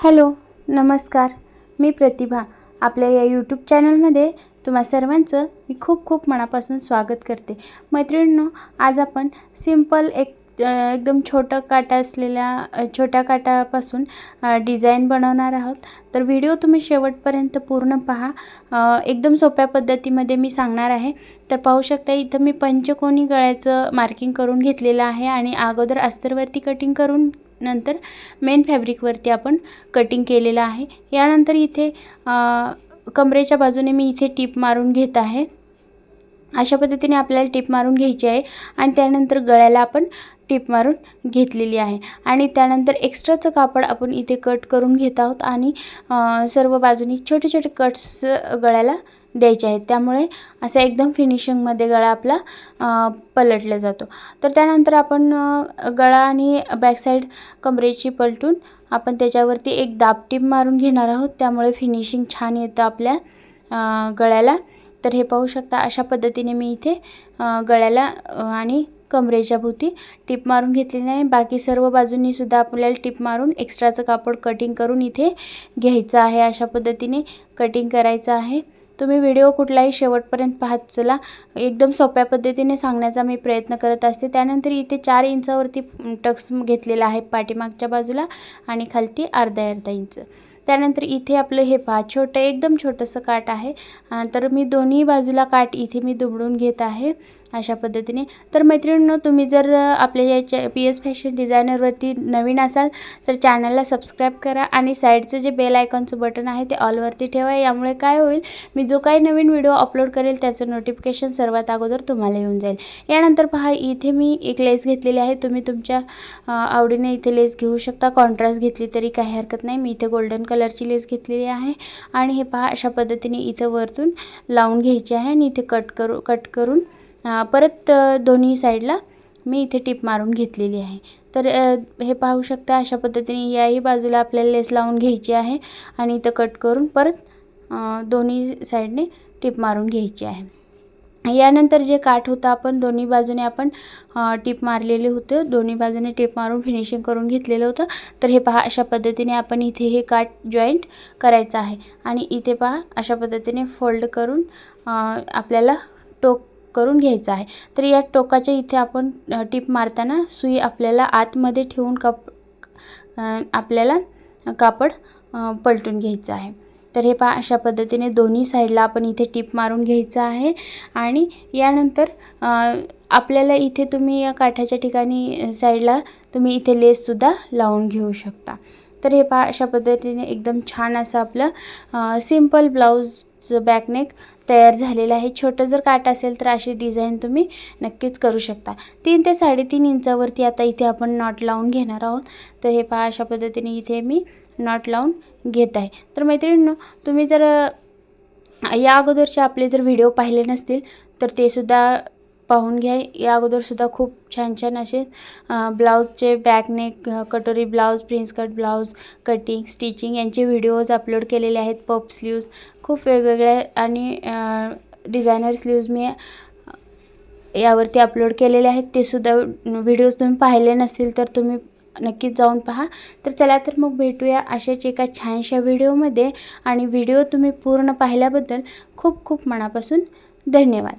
Hello नमस्कार. मी प्रतिभा. आपल्या या यूट्यूब चॅनलमध्ये तुम्हा सर्वांचं मी खूप खूप मनापासून स्वागत करते. मैत्रिणींनो आज आपण सिंपल एक एकदम छोटं काटा असलेल्या छोट्या काटापासून डिझाईन बनवणार आहोत. तर व्हिडिओ तुम्ही शेवटपर्यंत पूर्ण पहा. एकदम सोप्या पद्धतीमध्ये मी सांगणार आहे. तर पाहू शकता इथं मी पंचकोनी गळ्याचं मार्किंग करून घेतलेलं आहे आणि अगोदर अस्तरवरती कटिंग करून नंतर मेन फॅब्रिकवरती आपण कटिंग केलेलं आहे. यानंतर इथे कमरेच्या बाजूने मी इथे टीप मारून घेत आहे. अशा पद्धतीने आपल्याला टीप मारून घ्यायची आहे आणि त्यानंतर गळ्याला आपण टीप मारून घेतलेली आहे. आणि त्यानंतर एक्स्ट्राचं कापड आपण इथे कट करून घेत आहोत आणि सर्व बाजूनी छोटे छोटे कट्स गळ्याला द्यायचे आहेत. त्यामुळे असा एकदम फिनिशिंगमध्ये गळा आपला पलटला जातो. तर त्यानंतर आपण गळा आणि बॅकसाईड कमरेची पलटून आपण त्याच्यावरती एक दापटीप मारून घेणार आहोत. त्यामुळे फिनिशिंग छान येतं आपल्या गळ्याला. तर हे पाहू शकता अशा पद्धतीने मी इथे गळ्याला आणि कमरेच्या भोवती टिप मारून घेतलेली आहे. बाकी सर्व बाजूंनी सुद्धा आपल्याला टिप मारून एक्स्ट्राचं कापड कटिंग करून इथे घ्यायचं आहे. अशा पद्धतीने कटिंग करायचं आहे. तुम्ही व्हिडिओ कुठलाही शेवटपर्यंत पाहत चला. एकदम सोप्या पद्धतीने सांगण्याचा मी प्रयत्न करत असते. त्यानंतर इथे चार इंचावरती टक्स घेतलेला आहे पाठीमागच्या बाजूला आणि खालती अर्धा अर्धा इंच. त्यानंतर इथे आपलं हे पहा छोटं एकदम छोटंसं काठ आहे. तर मी दोन्ही बाजूला काठ इथे मी दुमडून घेत आहे. अशा पद्धतीने. तर मैत्रिणींनो तुम्ही जर आपल्या याच्या पी एस फॅशन डिझायनरवरती नवीन असाल तर चॅनलला सबस्क्राईब करा आणि साईडचं जे बेल आयकॉनचं बटन आहे ते ऑलवरती ठेवा. यामुळे काय होईल मी जो काही नवीन व्हिडिओ अपलोड करेल त्याचं नोटिफिकेशन सर्वात अगोदर तुम्हाला येऊन जाईल. यानंतर पहा इथे मी एक लेस घेतलेली आहे. तुम्ही तुमच्या आवडीने इथे लेस घेऊ शकता. कॉन्ट्रास्ट घेतली तरी काही हरकत नाही. मी इथे गोल्डन कलरची लेस घेतलेली आहे. आणि हे पहा अशा पद्धतीने इथं वरतून लावून घ्यायची आहे आणि इथे कट करू कट करून परत दोन्ही साईडला मी इथे टिप मारून घेतलेली आहे. तर हे पाहू शकता अशा पद्धतीने याही बाजूला आपल्याला लेस लावून घ्यायची आहे आणि इथं कट करून परत दोन्ही साईडने टिप मारून घ्यायची आहे. यानंतर जे काठ होतं आपण दोन्ही बाजूने आपण टिप मारलेले होते. दोन्ही बाजूने टीप मारून फिनिशिंग करून घेतलेलं होतं. तर हे पहा अशा पद्धतीने आपण इथे हे काठ जॉईंट करायचं आहे. आणि इथे पहा अशा पद्धतीने फोल्ड करून आपल्याला टोक करून घ्यायचं आहे. तर या टोकाच्या इथे आपण टिप टीप मारताना सुई आपल्याला आतमध्ये ठेवून कप आपल्याला कापड पलटून घ्यायचं आहे. तर हे पहा अशा पद्धतीने दोन्ही साईडला आपण इथे टीप मारून घ्यायचं आहे. आणि यानंतर आपल्याला इथे तुम्ही या काठाच्या ठिकाणी साईडला तुम्ही इथे लेससुद्धा लावून घेऊ शकता. तर हे पहा अशा पद्धतीने एकदम छान असं आपलं सिंपल ब्लाऊज जो बॅकनेक तयार झालेलं आहे. छोटं जर काट असेल तर अशी डिझाईन तुम्ही नक्कीच करू शकता. तीन ते साडेतीन इंचावरती आता इथे आपण नॉट लावून घेणार आहोत. तर हे पहा अशा पद्धतीने इथे मी नॉट लावून घेत आहे. तर मैत्रिणींनो तुम्ही जर या अगोदरचे आपले जर व्हिडिओ पाहिले नसतील तर ते सुद्धा पाहून घ्या. या अगोदरसुद्धा खूप छान छान असे ब्लाऊजचे बॅकनेक कटोरी blouse prince cut blouse cutting stitching यांचे व्हिडिओज अपलोड केलेले आहेत. पप स्लीव्ज खूप वेगवेगळ्या आणि डिझायनर स्लीव्ज मी यावरती अपलोड केलेले आहेत. ते सुद्धा व्हिडिओज तुम्ही पाहिले नसतील तर तुम्ही नक्कीच जाऊन पहा. तर चला तर मग भेटूया अशाच एका छानशा व्हिडिओमध्ये आणि व्हिडिओ तुम्ही पूर्ण पाहिल्याबद्दल खूप खूप मनापासून धन्यवाद.